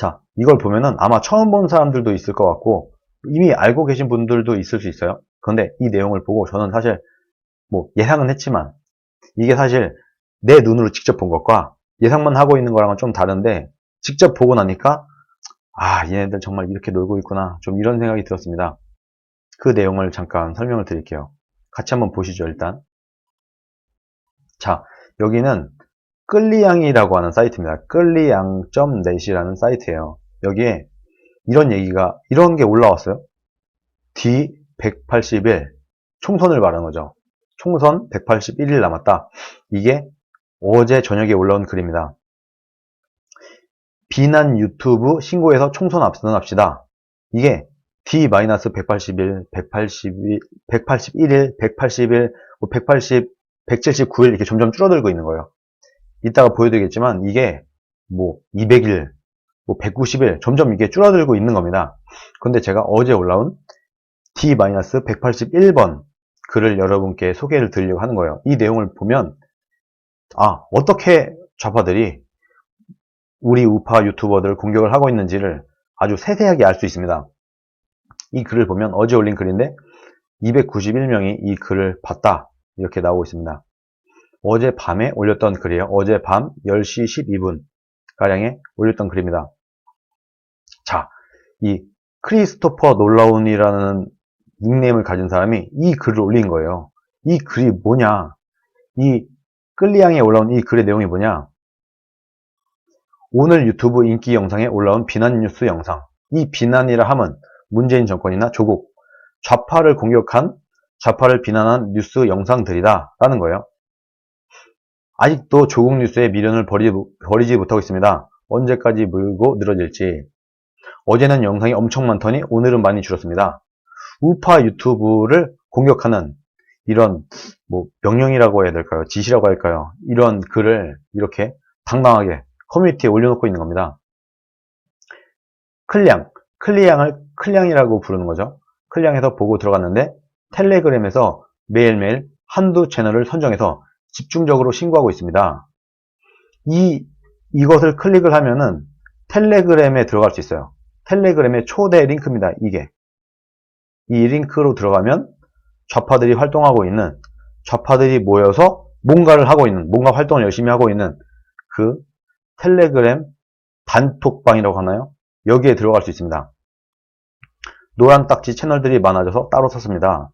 자, 이걸 보면은 아마 처음 본 사람들도 있을 것 같고, 이미 알고 계신 분들도 있을 수 있어요. 그런데 이 내용을 보고 저는 사실 뭐 예상은 했지만, 이게 사실 내 눈으로 직접 본 것과 예상만 하고 있는 거랑은 좀 다른데, 직접 보고 나니까, 아, 얘네들 정말 이렇게 놀고 있구나. 좀 이런 생각이 들었습니다. 그 내용을 잠깐 설명을 드릴게요. 같이 한번 보시죠, 일단. 자, 여기는 끌리양이라고 하는 사이트입니다. 끌리양.net이라는 사이트예요. 여기에 이런 얘기가, 이런 게 올라왔어요. D181, 총선을 말하는 거죠. 총선 181일 남았다. 이게 어제 저녁에 올라온 글입니다. 비난 유튜브 신고해서 총선 앞선합시다. 이게 D-181, 181, 181일, 180일, 180, 179일 이렇게 점점 줄어들고 있는 거예요. 이따가 보여드리겠지만 이게 뭐 200일, 뭐 190일 점점 이게 줄어들고 있는 겁니다. 근데 제가 어제 올라온 D-181번 글을 여러분께 소개를 드리려고 하는 거예요. 이 내용을 보면 아 어떻게 좌파들이 우리 우파 유튜버들 공격을 하고 있는지를 아주 세세하게 알 수 있습니다. 이 글을 보면 어제 올린 글인데 291명이 이 글을 봤다 이렇게 나오고 있습니다. 어제 밤에 올렸던 글이에요. 어제 밤 10시 12분 가량에 올렸던 글입니다. 자, 이 크리스토퍼 놀라운이라는 닉네임을 가진 사람이 이 글을 올린 거예요. 이 글이 뭐냐? 이 끌리양에 올라온 이 글의 내용이 뭐냐? 오늘 유튜브 인기 영상에 올라온 비난 뉴스 영상. 이 비난이라 함은 문재인 정권이나 조국, 좌파를 공격한, 좌파를 비난한 뉴스 영상들이다. 라는 거예요. 아직도 조국 뉴스에 미련을 버리지, 버리지 못하고 있습니다. 언제까지 물고 늘어질지. 어제는 영상이 엄청 많더니 오늘은 많이 줄었습니다. 우파 유튜브를 공격하는 이런 뭐 명령이라고 해야 될까요? 지시라고 할까요? 이런 글을 이렇게 당당하게 커뮤니티에 올려놓고 있는 겁니다. 클량, 클리양을 클량이라고 부르는 거죠. 클량에서 보고 들어갔는데 텔레그램에서 매일매일 한두 채널을 선정해서 집중적으로 신고하고 있습니다. 이, 이것을 클릭을 하면은 텔레그램에 들어갈 수 있어요. 텔레그램의 초대 링크입니다. 이게. 이 링크로 들어가면 좌파들이 활동하고 있는, 좌파들이 모여서 뭔가를 하고 있는, 뭔가 활동을 열심히 하고 있는 그 텔레그램 단톡방이라고 하나요? 여기에 들어갈 수 있습니다. 노란 딱지 채널들이 많아져서 따로 샀습니다.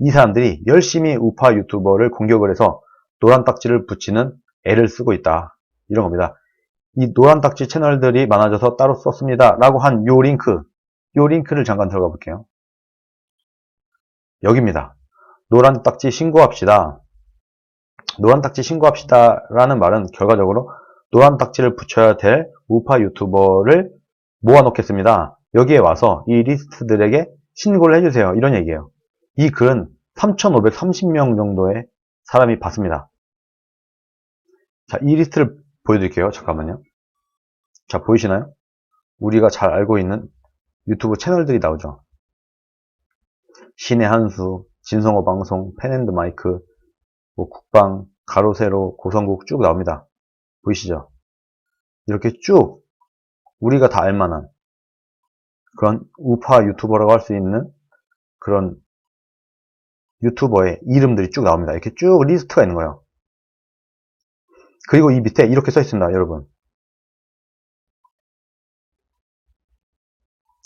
이 사람들이 열심히 우파 유튜버를 공격을 해서 노란 딱지를 붙이는 애를 쓰고 있다. 이런 겁니다. 이 노란 딱지 채널들이 많아져서 따로 썼습니다. 라고 한 요 링크, 요 링크를 잠깐 들어가 볼게요. 여기입니다. 노란 딱지 신고합시다. 노란 딱지 신고합시다 라는 말은 결과적으로 노란 딱지를 붙여야 될 우파 유튜버를 모아놓겠습니다. 여기에 와서 이 리스트들에게 신고를 해주세요. 이런 얘기예요. 이 글은 3,530명 정도의 사람이 봤습니다. 자, 이 리스트를 보여드릴게요. 잠깐만요. 자, 보이시나요? 우리가 잘 알고 있는 유튜브 채널들이 나오죠. 신의 한수, 진성호 방송, 펜앤드 마이크, 뭐 국방, 가로세로, 고성국 쭉 나옵니다. 보이시죠? 이렇게 쭉 우리가 다 알만한 그런 우파 유튜버라고 할 수 있는 그런 유튜버의 이름들이 쭉 나옵니다. 이렇게 쭉 리스트가 있는 거예요. 그리고 이 밑에 이렇게 써 있습니다, 여러분.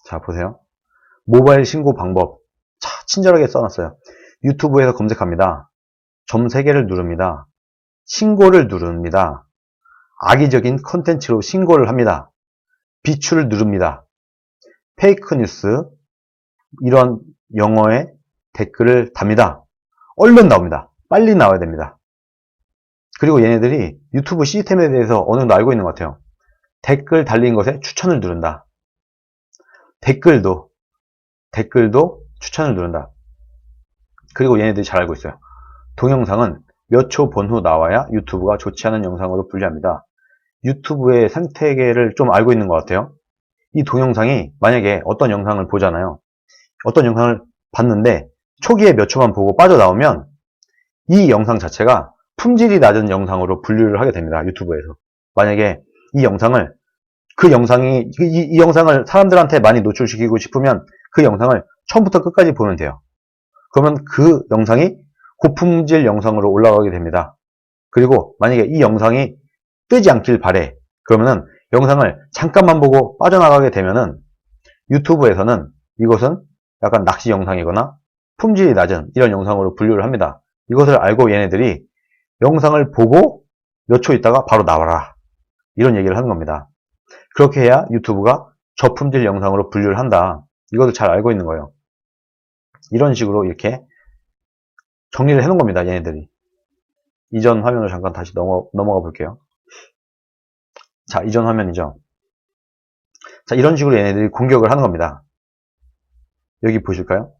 자, 보세요. 모바일 신고 방법. 차, 친절하게 써놨어요. 유튜브에서 검색합니다. 점 3개를 누릅니다. 신고를 누릅니다. 악의적인 컨텐츠로 신고를 합니다. 비추를 누릅니다. 페이크 뉴스, 이런 영어의 댓글을 답니다. 얼른 나옵니다. 빨리 나와야 됩니다. 그리고 얘네들이 유튜브 시스템에 대해서 어느 정도 알고 있는 것 같아요. 댓글 달린 것에 추천을 누른다. 댓글도, 댓글도 추천을 누른다. 그리고 얘네들이 잘 알고 있어요. 동영상은 몇 초 본 후 나와야 유튜브가 좋지 않은 영상으로 분류합니다. 유튜브의 생태계를 좀 알고 있는 것 같아요. 이 동영상이 만약에 어떤 영상을 보잖아요. 어떤 영상을 봤는데 초기에 몇 초만 보고 빠져나오면 이 영상 자체가 품질이 낮은 영상으로 분류를 하게 됩니다. 유튜브에서. 만약에 이 영상을 그 영상이 이, 이- 이 영상을 사람들한테 많이 노출시키고 싶으면 그 영상을 처음부터 끝까지 보면 돼요. 그러면 그 영상이 고품질 영상으로 올라가게 됩니다. 그리고 만약에 이 영상이 뜨지 않길 바래. 그러면은 영상을 잠깐만 보고 빠져나가게 되면은 유튜브에서는 이것은 약간 낚시 영상이거나 품질이 낮은 이런 영상으로 분류를 합니다. 이것을 알고 얘네들이 영상을 보고 몇 초 있다가 바로 나와라. 이런 얘기를 하는 겁니다. 그렇게 해야 유튜브가 저품질 영상으로 분류를 한다. 이것을 잘 알고 있는 거예요. 이런 식으로 이렇게 정리를 해놓은 겁니다. 얘네들이. 이전 화면으로 잠깐 다시 넘어, 넘어가 볼게요. 자, 이전 화면이죠. 자, 이런 식으로 얘네들이 공격을 하는 겁니다. 여기 보실까요?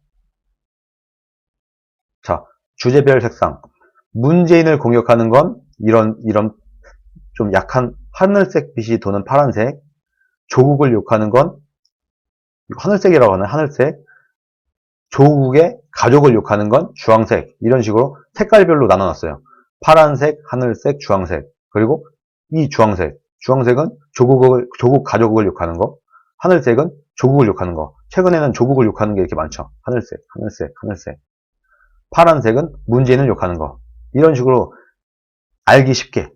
자, 주제별 색상. 문재인을 공격하는 건 이런, 이런 좀 약한 하늘색 빛이 도는 파란색. 조국을 욕하는 건 하늘색이라고 하는 하늘색. 조국의 가족을 욕하는 건 주황색. 이런 식으로 색깔별로 나눠놨어요. 파란색, 하늘색, 주황색. 그리고 이 주황색. 주황색은 조국을, 조국 가족을 욕하는 거. 하늘색은 조국을 욕하는 거. 최근에는 조국을 욕하는 게 이렇게 많죠. 하늘색, 하늘색, 하늘색. 파란색은 문재인을 욕하는 거. 이런 식으로 알기 쉽게,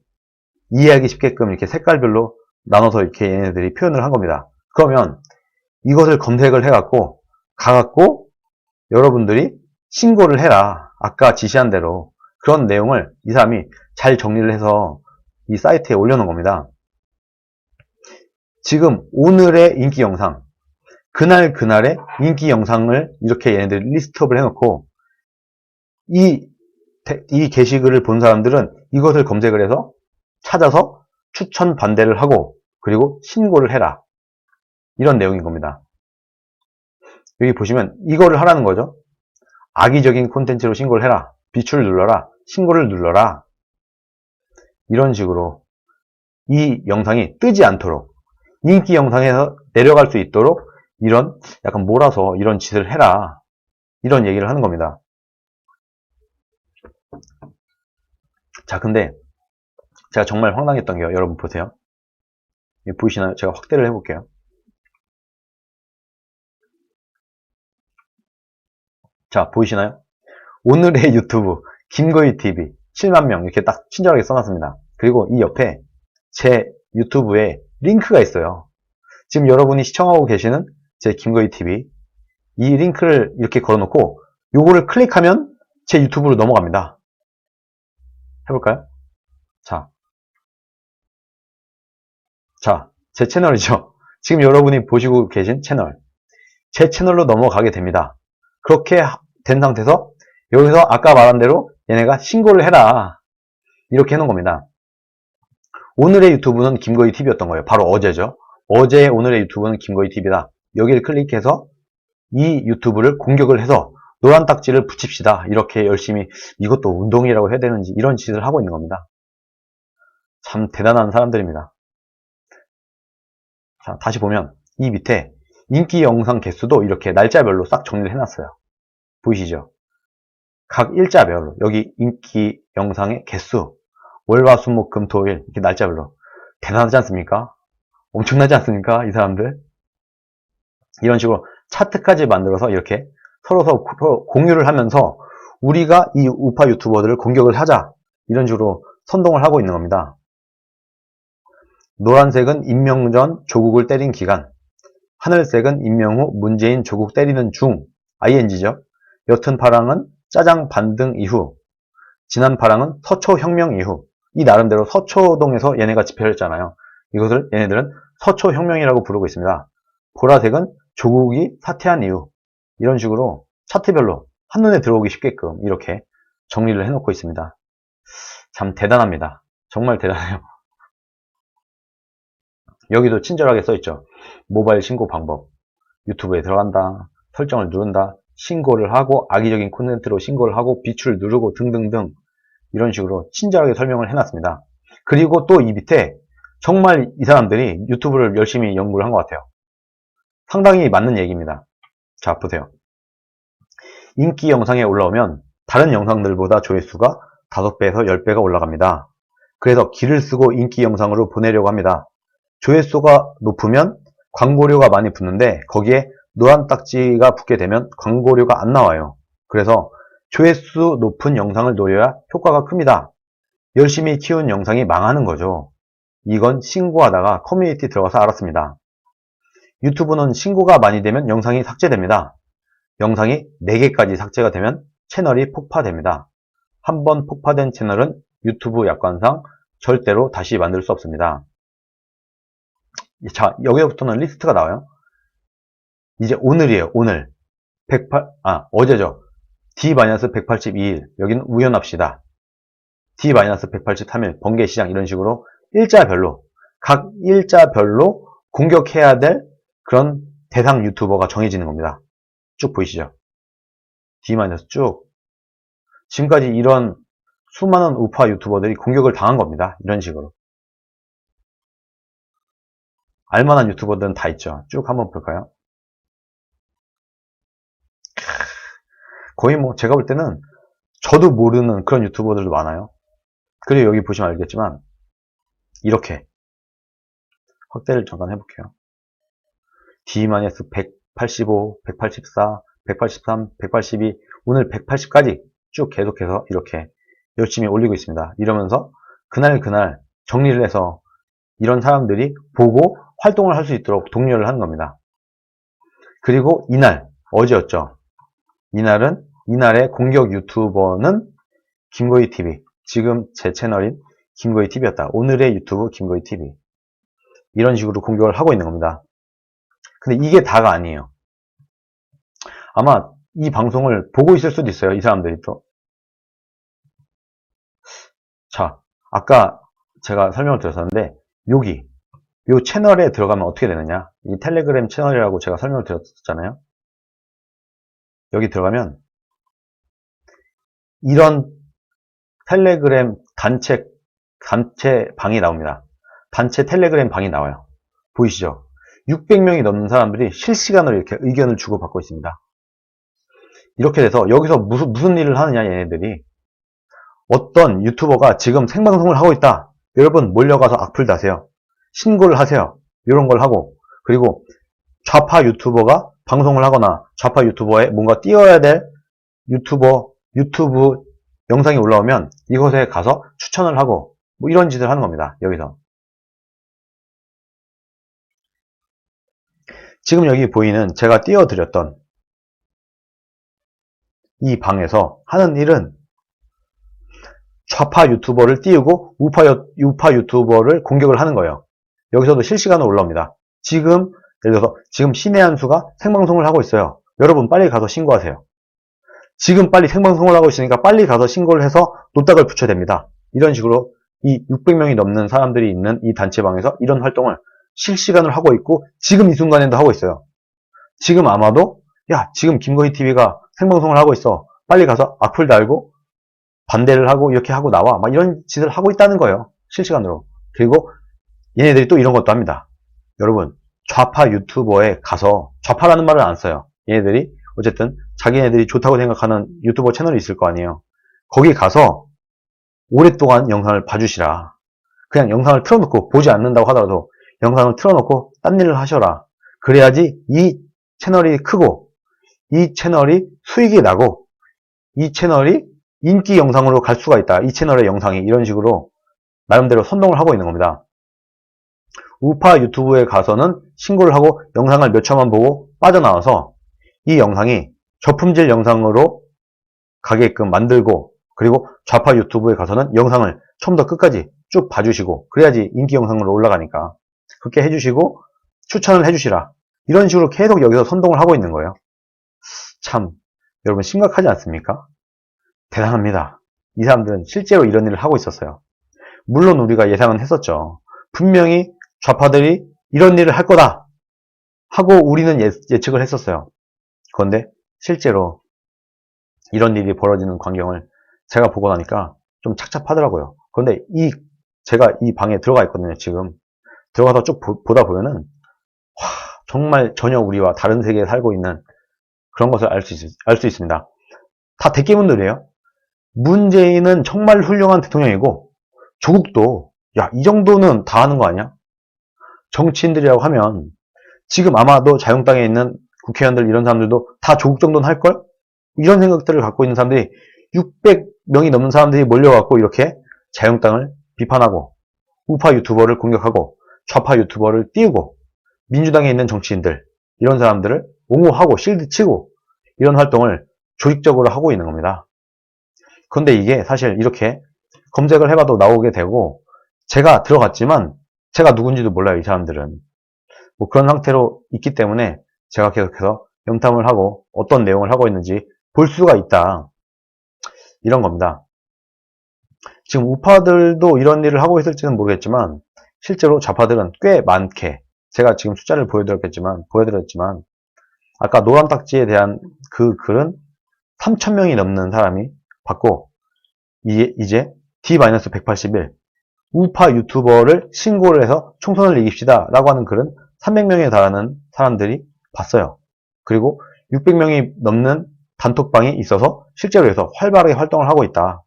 이해하기 쉽게끔 이렇게 색깔별로 나눠서 이렇게 얘네들이 표현을 한 겁니다. 그러면 이것을 검색을 해갖고, 가갖고 여러분들이 신고를 해라. 아까 지시한 대로 그런 내용을 이 사람이 잘 정리를 해서 이 사이트에 올려놓은 겁니다. 지금 오늘의 인기 영상, 그날 그날의 인기 영상을 이렇게 얘네들 리스트업을 해놓고 이, 테- 이 게시글을 본 사람들은 이것을 검색을 해서 찾아서 추천 반대를 하고 그리고 신고를 해라. 이런 내용인 겁니다. 여기 보시면 이거를 하라는 거죠. 악의적인 콘텐츠로 신고를 해라. 비추를 눌러라. 신고를 눌러라. 이런 식으로 이 영상이 뜨지 않도록 인기 영상에서 내려갈 수 있도록 이런 약간 몰아서 이런 짓을 해라. 이런 얘기를 하는 겁니다. 자, 근데 제가 정말 황당했던 게요. 여러분 보세요. 보이시나요? 제가 확대를 해볼게요. 자, 보이시나요? 오늘의 유튜브 김거희 TV 7만 명 이렇게 딱 친절하게 써놨습니다. 그리고 이 옆에 제 유튜브에 링크가 있어요. 지금 여러분이 시청하고 계시는 제 김거희 TV 이 링크를 이렇게 걸어놓고 요거를 클릭하면 제 유튜브로 넘어갑니다. 해볼까요? 자, 자, 제 채널이죠. 지금 여러분이 보시고 계신 채널. 제 채널로 넘어가게 됩니다. 그렇게 된 상태에서 여기서 아까 말한 대로 얘네가 신고를 해라. 이렇게 해놓은 겁니다. 오늘의 유튜브는 김거희 TV였던 거예요. 바로 어제죠. 어제 오늘의 유튜브는 김거희 TV다. 여기를 클릭해서 이 유튜브를 공격을 해서 노란 딱지를 붙입시다. 이렇게 열심히 이것도 운동이라고 해야 되는지 이런 짓을 하고 있는 겁니다. 참 대단한 사람들입니다. 자, 다시 보면 이 밑에 인기 영상 개수도 이렇게 날짜별로 싹 정리를 해놨어요. 보이시죠? 각 일자별로 여기 인기 영상의 개수 월화 수목 금 토일 이렇게 날짜별로 대단하지 않습니까? 엄청나지 않습니까? 이 사람들 이런 식으로 차트까지 만들어서 이렇게 서로 서로 공유를 하면서 우리가 이 우파 유튜버들을 공격을 하자 이런 식으로 선동을 하고 있는 겁니다. 노란색은 임명 전 조국을 때린 기간 하늘색은 임명 후 문재인 조국 때리는 중 ing죠. 옅은 파랑은 짜장 반등 이후 진한 파랑은 서초 혁명 이후 이 나름대로 서초동에서 얘네가 집회를 했잖아요. 이것을 얘네들은 서초 혁명이라고 부르고 있습니다. 보라색은 조국이 사퇴한 이후 이런 식으로 차트별로 한눈에 들어오기 쉽게끔 이렇게 정리를 해놓고 있습니다. 참 대단합니다. 정말 대단해요. 여기도 친절하게 써있죠. 모바일 신고 방법. 유튜브에 들어간다. 설정을 누른다. 신고를 하고 악의적인 콘텐츠로 신고를 하고 비추를 누르고 등등등 이런 식으로 친절하게 설명을 해놨습니다. 그리고 또 이 밑에 정말 이 사람들이 유튜브를 열심히 연구를 한 것 같아요. 상당히 맞는 얘기입니다. 자, 보세요. 인기 영상에 올라오면 다른 영상들보다 조회수가 5배에서 10배가 올라갑니다. 그래서 길을 쓰고 인기 영상으로 보내려고 합니다. 조회수가 높으면 광고료가 많이 붙는데 거기에 노란 딱지가 붙게 되면 광고료가 안 나와요. 그래서 조회수 높은 영상을 노려야 효과가 큽니다. 열심히 키운 영상이 망하는 거죠. 이건 신고하다가 커뮤니티 들어가서 알았습니다. 유튜브는 신고가 많이 되면 영상이 삭제됩니다. 영상이 4개까지 삭제가 되면 채널이 폭파됩니다. 한번 폭파된 채널은 유튜브 약관상 절대로 다시 만들 수 없습니다. 자, 여기서부터는 리스트가 나와요. 이제 오늘이에요, 오늘. 108, 아, 어제죠. D-182일. 여기는 우연합시다. D-183일. 번개시장. 이런 식으로 일자별로, 각 일자별로 공격해야 될 그런 대상 유튜버가 정해지는 겁니다. 쭉 보이시죠? D- 쭉. 지금까지 이런 수많은 우파 유튜버들이 공격을 당한 겁니다. 이런 식으로. 알만한 유튜버들은 다 있죠. 쭉 한번 볼까요? 거의 뭐 제가 볼 때는 저도 모르는 그런 유튜버들도 많아요. 그리고 여기 보시면 알겠지만 이렇게 확대를 잠깐 해볼게요. D-185, 184, 183, 182, 오늘 180까지 쭉 계속해서 이렇게 열심히 올리고 있습니다. 이러면서 그날 그날 정리를 해서 이런 사람들이 보고 활동을 할 수 있도록 독려를 하는 겁니다. 그리고 이날, 어제였죠. 이날은, 이날의 공격 유튜버는 김고희 TV. 지금 제 채널인 김고희 TV였다. 오늘의 유튜브 김고희 TV. 이런 식으로 공격을 하고 있는 겁니다. 근데 이게 다가 아니에요. 아마 이 방송을 보고 있을 수도 있어요. 이 사람들이 또. 자, 아까 제가 설명을 드렸었는데, 여기, 이 채널에 들어가면 어떻게 되느냐. 이 텔레그램 채널이라고 제가 설명을 드렸잖아요. 여기 들어가면, 이런 텔레그램 단체, 단체 방이 나옵니다. 단체 텔레그램 방이 나와요. 보이시죠? 600명이 넘는 사람들이 실시간으로 이렇게 의견을 주고받고 있습니다. 이렇게 돼서 여기서 무슨, 무슨 일을 하느냐, 얘네들이. 어떤 유튜버가 지금 생방송을 하고 있다. 여러분 몰려가서 악플 다세요. 신고를 하세요. 이런 걸 하고 그리고 좌파 유튜버가 방송을 하거나 좌파 유튜버에 뭔가 띄워야 될 유튜버 유튜브 영상이 올라오면 이곳에 가서 추천을 하고 뭐 이런 짓을 하는 겁니다. 여기서 지금 여기 보이는 제가 띄워드렸던 이 방에서 하는 일은 좌파 유튜버를 띄우고 우파, 우파 유튜버를 공격을 하는 거예요. 여기서도 실시간으로 올라옵니다. 지금 예를 들어서 지금 신의 한수가 생방송을 하고 있어요. 여러분 빨리 가서 신고하세요. 지금 빨리 생방송을 하고 있으니까 빨리 가서 신고를 해서 노딱을 붙여야 됩니다. 이런 식으로 이 600명이 넘는 사람들이 있는 이 단체방에서 이런 활동을 실시간으로 하고 있고 지금 이 순간에도 하고 있어요. 지금 아마도 야 지금 김거희 TV가 생방송을 하고 있어. 빨리 가서 악플 달고 반대를 하고 이렇게 하고 나와 막 이런 짓을 하고 있다는 거예요. 실시간으로. 그리고 얘네들이 또 이런 것도 합니다. 여러분 좌파 유튜버에 가서 좌파라는 말을 안 써요. 얘네들이 어쨌든 자기네들이 좋다고 생각하는 유튜버 채널이 있을 거 아니에요. 거기 가서 오랫동안 영상을 봐주시라. 그냥 영상을 틀어놓고 보지 않는다고 하더라도 영상을 틀어놓고 딴 일을 하셔라. 그래야지 이 채널이 크고 이 채널이 수익이 나고 이 채널이 인기 영상으로 갈 수가 있다. 이 채널의 영상이 이런 식으로 나름대로 선동을 하고 있는 겁니다. 우파 유튜브에 가서는 신고를 하고 영상을 몇 초만 보고 빠져나와서 이 영상이 저품질 영상으로 가게끔 만들고 그리고 좌파 유튜브에 가서는 영상을 처음부터 끝까지 쭉 봐주시고 그래야지 인기 영상으로 올라가니까 그렇게 해주시고 추천을 해주시라 이런 식으로 계속 여기서 선동을 하고 있는 거예요. 참 여러분 심각하지 않습니까? 대단합니다. 이 사람들은 실제로 이런 일을 하고 있었어요. 물론 우리가 예상은 했었죠. 분명히 좌파들이 이런 일을 할 거다 하고 우리는 예, 예측을 했었어요. 그런데 실제로 이런 일이 벌어지는 광경을 제가 보고 나니까 좀 착잡하더라고요. 그런데 이 제가 이 방에 들어가 있거든요. 지금 들어가서 쭉 보, 다 보면은 와, 정말 전혀 우리와 다른 세계에 살고 있는 그런 것을 알 수 알 수 있습니다. 다 대깨문들이에요. 문재인은 정말 훌륭한 대통령이고 조국도 야 이 정도는 다 하는 거 아니야? 정치인들이라고 하면 지금 아마도 자유당에 있는 국회의원들 이런 사람들도 다 조국 정도는 할걸? 이런 생각들을 갖고 있는 사람들이 600명이 넘는 사람들이 몰려갖고 이렇게 자유당을 비판하고 우파 유튜버를 공격하고 좌파 유튜버를 띄우고 민주당에 있는 정치인들 이런 사람들을 옹호하고 실드 치고 이런 활동을 조직적으로 하고 있는 겁니다. 그런데 이게 사실 이렇게 검색을 해봐도 나오게 되고 제가 들어갔지만 제가 누군지도 몰라요 이 사람들은 뭐 그런 상태로 있기 때문에 제가 계속해서 염탐을 하고 어떤 내용을 하고 있는지 볼 수가 있다 이런 겁니다. 지금 우파들도 이런 일을 하고 있을지는 모르겠지만 실제로 좌파들은 꽤 많게 제가 지금 숫자를 보여드렸겠지만 보여드렸지만 아까 노란 딱지에 대한 그 글은 3,000명이 넘는 사람이 봤고 이제 D-181 우파 유튜버를 신고를 해서 총선을 이깁시다 라고 하는 글은 300명에 달하는 사람들이 봤어요. 그리고 600명이 넘는 단톡방이 있어서 실제로 해서 활발하게 활동을 하고 있다.